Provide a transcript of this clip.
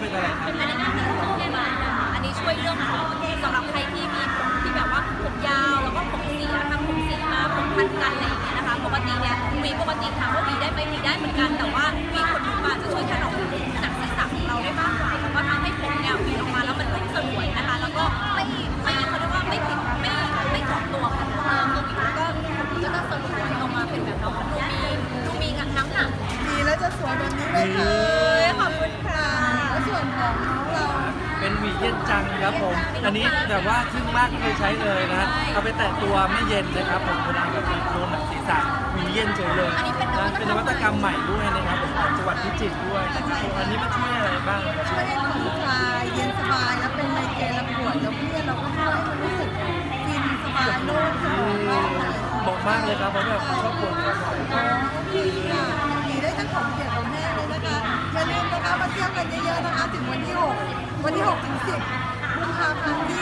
เป็นอะไรครับเป็นพนักงานเสิอโรงพยาบาลอันนี้ช่วยเรื่องของสำหรับใครที่มีที่แบบว่าผมยาวแล้วก็ผมสีนยทำผมสีมาผมพันกันอะไรอย่างเงี้ยนะคะปกติเนี่ยหวีปกติถามว่าหวีได้ไหมหวีได้เหมือนกัน แต่ว่าหวีขนหนูมาจะช่วยถนอมหนักศีสัะของเราได้มากกว่าแล้วก็ทำให้ผมเนี่ยหวีออกมาแล้วมันสวยนะคะ แล้วก็ไม่ไม่เขาเรียกว่าไม่ติดไม่ไม่เกาตัวค่ะเออคือวีก็ก็จะสลวยออกมาเป็นแบบน้องดูมีดูมีน้ำหนักมีแล้วจะสวยแบบนี้ไหมคะ ย็นจังครับผม อันนี้แบบว่าทึ่งมากเคยใช้เลยนะฮะเอาไปแตะตัวไม่เย็นนะครับผมเวลาแบบโดนหนังศีรษะหวีเย็นเฉยเลยอันนี้เป็นนวัตกรรมะเป็นนวัตกรรมใหม่ด้วยนะครับผมของจังหวัดพิจิตรด้วยนะครับอันนี้มันช่วยอะไรบ้างครับช่วยให้ผ่อนคลายเย็นสบายแล้วเป็นไมเกรนและปวดแล้วเพื่อนเราก็ช่วยให้มันรู้สึกฟินสบายโล่งสมองโล่งเลยบอกมากเลยครับเพราะแบบชอบปวดครับผมอ๋อดีค่ะดีได้ทั้งของเปียกของแห้งเลยนะคะอย่าลืมนะคะมาเที่ยวกันเยอะๆนะคะถึงวันที่6 สิบกุมภาพันธ์